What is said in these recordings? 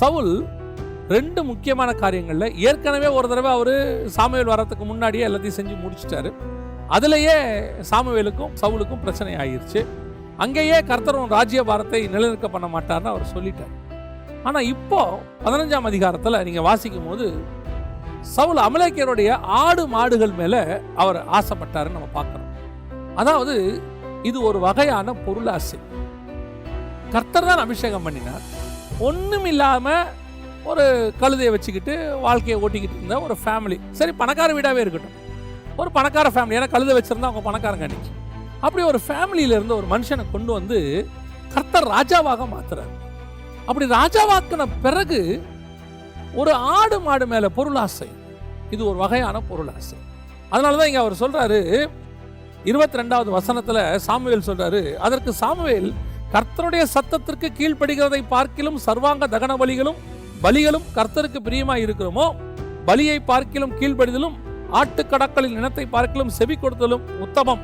சவுல் ரெண்டு முக்கியமான காரியங்களில் ஏற்கனவே ஒரு தடவை அவர் சாமுவேல் வரத்துக்கு முன்னாடியே எல்லாத்தையும் செஞ்சு முடிச்சிட்டாரு. அதுலேயே சாமுவேலுக்கும் சவுலுக்கும் பிரச்சனை ஆயிடுச்சு அங்கேயே கர்த்தரும் ராஜ்யபாரத்தை நிலநிற்க பண்ண மாட்டார்னு அவர் சொல்லிட்டார். ஆனால் இப்போ பதினஞ்சாம் அதிகாரத்தில் நீங்கள் வாசிக்கும் போது சவுல் அமலேக்கியருடைய ஆடு மாடுகள் மேலே அவர் ஆசைப்பட்டாருன்னு நம்ம பார்க்குறோம். அதாவது இது ஒரு வகையான பொருளாசை. கர்த்தர் தான் அபிஷேகம் பண்ணினார். ஒன்றும் இல்லாமல் ஒரு கழுதையை வச்சுக்கிட்டு வாழ்க்கையை ஓட்டிக்கிட்டு இருந்த ஒரு ஃபேமிலி சரி பணக்கார வீடாகவே இருக்கட்டும். ஒரு பணக்கார ஃபேமிலி ஏன்னா கழுதை வச்சுருந்தா அவங்க பணக்காரங்க அன்னைக்கு. அப்படி ஒரு ஃபேமிலியிலேருந்து ஒரு மனுஷனை கொண்டு வந்து கர்த்தர் ராஜாவாக மாற்றுறாரு அப்படி ராஜாவாக்கின பிறகு ஒரு ஆடு மாடு மேலே பொருளாசை இது ஒரு வகையான பொருளாசை அதனால தான் இங்கே அவர் சொல்கிறாரு இருபத்தி ரெண்டாவது வசனத்தில் சாமுவேல் சொல்கிறாரு அதற்கு சாமுவேல் கர்த்தருடைய சத்தத்திற்கு கீழ்ப்படுகிறதை பார்க்கிலும் சர்வாங்க தகன பலிகளும் பலிகளும் கர்த்தருக்கு பிரியமாய் இருக்கிறோமோ? பலியை பார்க்கிலும் கீழ்ப்படிதலும் ஆட்டுக்கடக்களின் இனத்தை பார்க்கிலும் செவி கொடுத்தலும் உத்தமம்.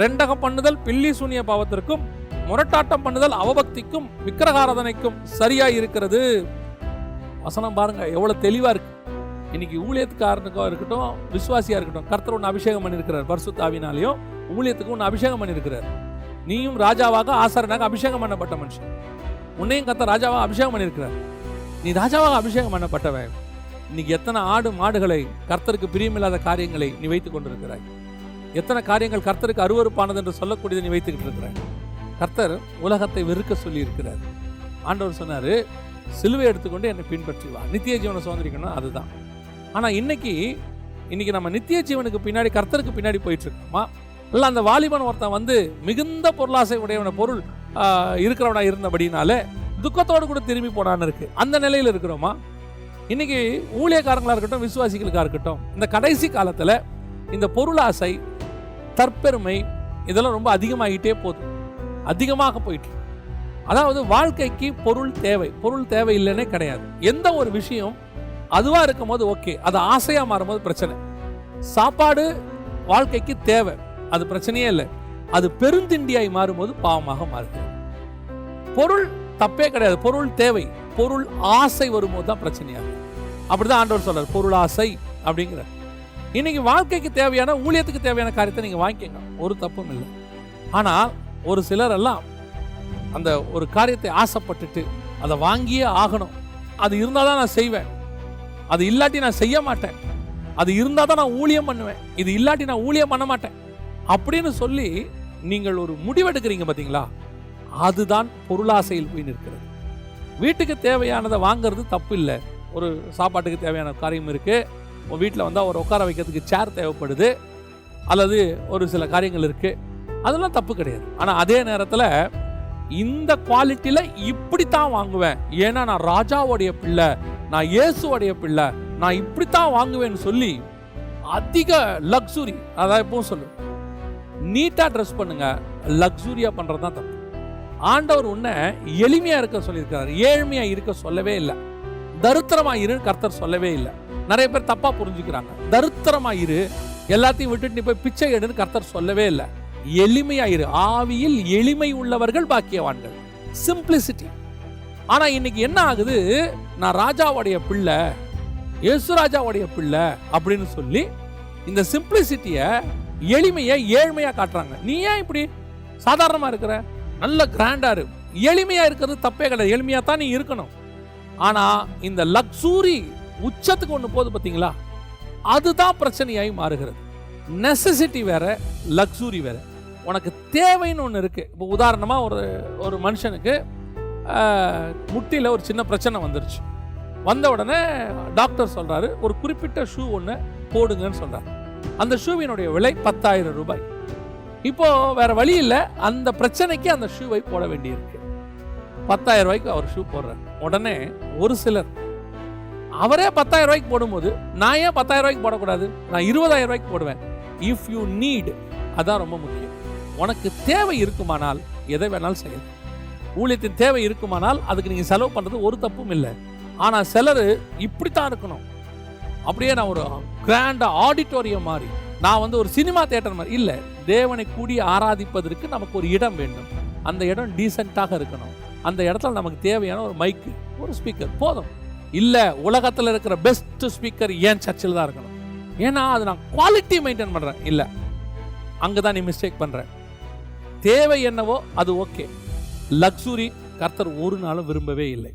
ரெண்டகம் பண்ணுதல் பில்லி சூனிய பாவத்திற்கும் முரட்டாட்டம் பண்ணுதல் அவபக்திக்கும் விக்கிரகாரதனைக்கும் சரியாய் இருக்கிறது. வசனம் பாருங்க எவ்வளவு தெளிவா இருக்கு. இன்னைக்கு ஊழியத்துக்காரனுக்கோ இருக்கட்டும் விசுவாசியா இருக்கட்டும் கர்த்தர் ஒன்று அபிஷேகம் பண்ணியிருக்கிறார். பர்சுத்தாவினாலையும் ஊழியத்துக்கு ஒன்று அபிஷேகம் பண்ணியிருக்கிறார். நீயும் ராஜாவாக ஆசாரனாக அபிஷேகம் பண்ணப்பட்ட மனுஷன். உன்னையும் கர்த்தர் ராஜாவாக அபிஷேகம் பண்ணியிருக்கிறார். நீ ராஜாவாக அபிஷேகம் பண்ணப்பட்டவன். இன்னைக்கு எத்தனை ஆடு மாடுகளை கர்த்தருக்கு பிரியமில்லாத காரியங்களை நீ வைத்துக் கொண்டிருக்கிறாய். எத்தனை காரியங்கள் கர்த்தருக்கு அருவருப்பானது என்று சொல்லக்கூடியதை நீ வைத்துக்கிட்டு இருக்கிறாய் கர்த்தர் உலகத்தை வெறுக்க சொல்லி இருக்கிறார் ஆண்டவர் சொன்னாரு சிலுவை எடுத்துக்கொண்டு என்னை பின்பற்றி வா. நித்திய ஜீவனை சுதந்திரிக்கணும் அதுதான். ஆனா இன்னைக்கு இன்னைக்கு நம்ம நித்திய ஜீவனுக்கு பின்னாடி கர்த்தருக்கு பின்னாடி போயிட்டு இருக்கோமா? இல்லை அந்த வாலிபன் ஒருத்தன் வந்து மிகுந்த பொருளாசை உடையவன பொருள் இருக்கிறவனாக இருக்கிறவனா இருந்தபடினாலே துக்கத்தோடு கூட திரும்பி போனான்னு இருக்கு. அந்த நிலையில் இருக்கிறோமா? இன்னைக்கு ஊழியக்காரங்களாக இருக்கட்டும் விசுவாசிகளுக்காக இருக்கட்டும் இந்த கடைசி காலத்தில் இந்த பொருளாசை தற்பெருமை இதெல்லாம் ரொம்ப அதிகமாகிட்டே போகுது. அதிகமாக போயிட்டு அதாவது வாழ்க்கைக்கு பொருள் தேவை. பொருள் தேவை இல்லைன்னே கிடையாது. எந்த ஒரு விஷயம் அதுவாக இருக்கும்போது ஓகே. அது ஆசையாக மாறும்போது பிரச்சனை. சாப்பாடு வாழ்க்கைக்கு தேவை. அது பிரச்சனையே இல்லை. அது பெருந்திண்டியாய் மாறும்போது பாவமாக மாறுது பொருள் தப்பே கிடையாது. பொருள் தேவை. பொருள் ஆசை வரும்போது தான் பிரச்சனையாகும். அப்படிதான் ஆண்டவர் சொல்றார். பொருள் ஆசை அப்படிங்கிற. இன்னைக்கு வாழ்க்கைக்கு தேவையான ஊழியத்துக்கு தேவையான காரியத்தை நீங்க வாங்கிக்கங்க. ஒரு தப்பும் இல்லை. ஆனா ஒரு சிலர் எல்லாம் அந்த ஒரு காரியத்தை ஆசைப்பட்டுட்டு அதை வாங்கியே ஆகணும். அது இருந்தால் தான் நான் செய்வேன். அது இல்லாட்டி நான் செய்ய மாட்டேன். அது இருந்தால் தான் நான் ஊழியம் பண்ணுவேன். இது இல்லாட்டி நான் ஊழியம் பண்ண மாட்டேன். அப்படின்னு சொல்லி நீங்கள் ஒரு முடிவெடுக்கிறீங்க பார்த்தீங்களா அதுதான் பொருளாசையில் போய் நிற்கிறது. வீட்டுக்கு தேவையானதை வாங்குறது தப்பு இல்லை ஒரு சாப்பாட்டுக்கு தேவையான காரியம் இருக்குது உங்கள் வீட்டில் வந்தால் ஒரு உட்கார வைக்கிறதுக்கு சேர் தேவைப்படுது. அல்லது ஒரு சில காரியங்கள் இருக்குது அதெல்லாம் தப்பு கிடையாது. ஆனால் அதே நேரத்தில் இந்த குவாலிட்டியில் இப்படித்தான் வாங்குவேன். ஏன்னா நான் ராஜாவுடைய பிள்ளை நான் இயேசுவோடைய பிள்ளை நான் இப்படித்தான் வாங்குவேன்னு சொல்லி அதிக லக்ஸுரி அதான் எப்பவும் சொல்லுவேன். நீட்டாக ட்ரெஸ் பண்ணுங்க. லக்ஸூரியாக பண்ணுறது தான் தப்பு. ஆண்டவர் உன்னை எளிமையாக இருக்க சொல்லியிருக்கிறார். ஏழ்மையாக இருக்க சொல்லவே இல்லை. தருத்திரமாக இருன்னு கர்த்தர் சொல்லவே இல்லை. நிறைய பேர் தப்பாக புரிஞ்சுக்கிறாங்க. தருத்திரமாக இரு எல்லாத்தையும் விட்டுட்டு நீ போய் பிச்சை எடுன்னு கர்த்தர் சொல்லவே இல்லை. எளிமையாக இரு. ஆவியில் எளிமை உள்ளவர்கள் பாக்கியவான்கள். சிம்பிளிசிட்டி ஆனால் இன்னைக்கு என்ன ஆகுது? நான் ராஜாவுடைய பிள்ளை யேசுராஜாவுடைய பிள்ளை அப்படின்னு சொல்லி இந்த சிம்பிளிசிட்டியை எளிமையை ஏழ்மையாக காட்டுறாங்க. நீ ஏன் இப்படி சாதாரணமாக இருக்கிற? நல்ல கிராண்டாக இரு. எளிமையாக இருக்கிறது தப்பே கிடையாது. எளிமையாக தான் நீ இருக்கணும். ஆனால் இந்த லக்ஸூரி உச்சத்துக்கு ஒன்று போகுது பார்த்தீங்களா அதுதான் பிரச்சனையாகி மாறுகிறது. நெசசிட்டி வேற லக்ஸூரி வேற. உனக்கு தேவைன்னு ஒன்று இருக்குது இப்போ உதாரணமாக ஒரு ஒரு மனுஷனுக்கு முட்டியில் ஒரு சின்ன பிரச்சனை வந்துருச்சு. வந்த உடனே டாக்டர் சொல்கிறாரு ஒரு குறிப்பிட்ட ஷூ ஒன்று போடுங்கன்னு சொல்றாரு. அந்த ஷூவினுடைய விலை பத்தாயிரம் ரூபாய். இப்போ வேற வழி இல்லை. அந்த பிரச்சனைக்கு அந்த ஷூவை போட வேண்டியிருக்கு. பத்தாயிரம் ரூபாய்க்கு அவர் ஷூ போடுறார். உடனே ஒரு சிலர் அவரே பத்தாயிரம் ரூபாய்க்கு போடும்போது நான் ஏன் பத்தாயிரம் ரூபாய்க்கு போடக்கூடாது? நான் இருபதாயிரம் ரூபாய்க்கு போடுவேன். இஃப் யூ நீட் அதான் ரொம்ப முக்கியம். உனக்கு தேவை இருக்குமானால் எதை வேணாலும் செய்யலாம். ஊழியத்தின் தேவை இருக்குமானால் அதுக்கு நீங்கள் செலவு பண்ணுறது ஒரு தப்பும் இல்லை. ஆனால் சிலர் இப்படித்தான் இருக்கணும். அப்படியே நான் ஒரு கிராண்டாக ஆடிட்டோரியம் மாதிரி. நான் வந்து ஒரு சினிமா தேட்டர் மாதிரி. இல்லை தேவனை கூடி ஆராதிப்பதற்கு நமக்கு ஒரு இடம் வேண்டும். அந்த இடம் டீசெண்டாக இருக்கணும். அந்த இடத்துல நமக்கு தேவையான ஒரு மைக்கு ஒரு ஸ்பீக்கர் போதும். இல்லை உலகத்தில் இருக்கிற பெஸ்ட் ஸ்பீக்கர் ஏன் சர்ச்சில் தான் இருக்கணும்? ஏன்னா அது நான் குவாலிட்டி மெயின்டைன் இல்லை அங்கே தான் நீ மிஸ்டேக் பண்ணுறேன் தேவை என்னவோ அது ஓகே லக்ஸுரி கர்த்தர் ஒரு நாளும் விரும்பவே இல்லை.